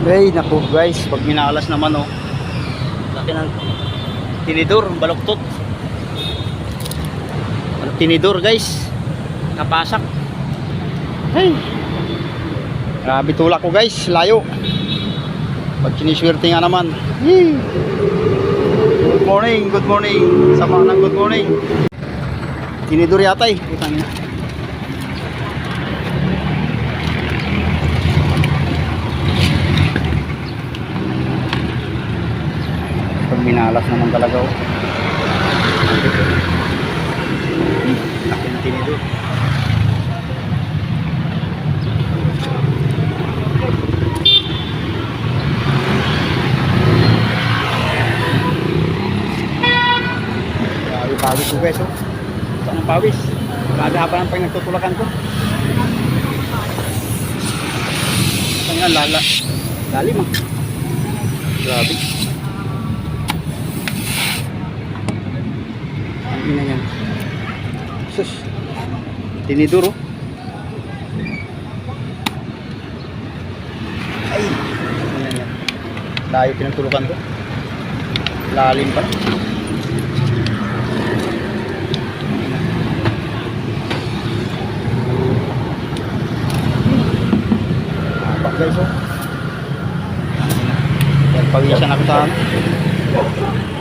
Ay, naku guys, pag minalas naman oh. Laki ng tinidor, baluktot. Ang tinidor guys. Kapasak. Ay. Grabe tulak ko guys, layo. Pag siniswerte nga naman. Yee. Good morning, good morning. Sama ng good morning. Tinidor yata eh. Putang ina. Minalas naman talaga oh. Laki ng tinidor. Grabe pawis ko guys oh. Saan ang pawis? Kagahapan ang pang nagtutulakan ko. Nga lala? Lalim ah. Grabe. Ina yan. Sus. Tinidor oh. Ay. Ang ina yan. Layo pinagtulukan ko. Lalim pa. Guys oh. Yan, pawisan ako sa ano.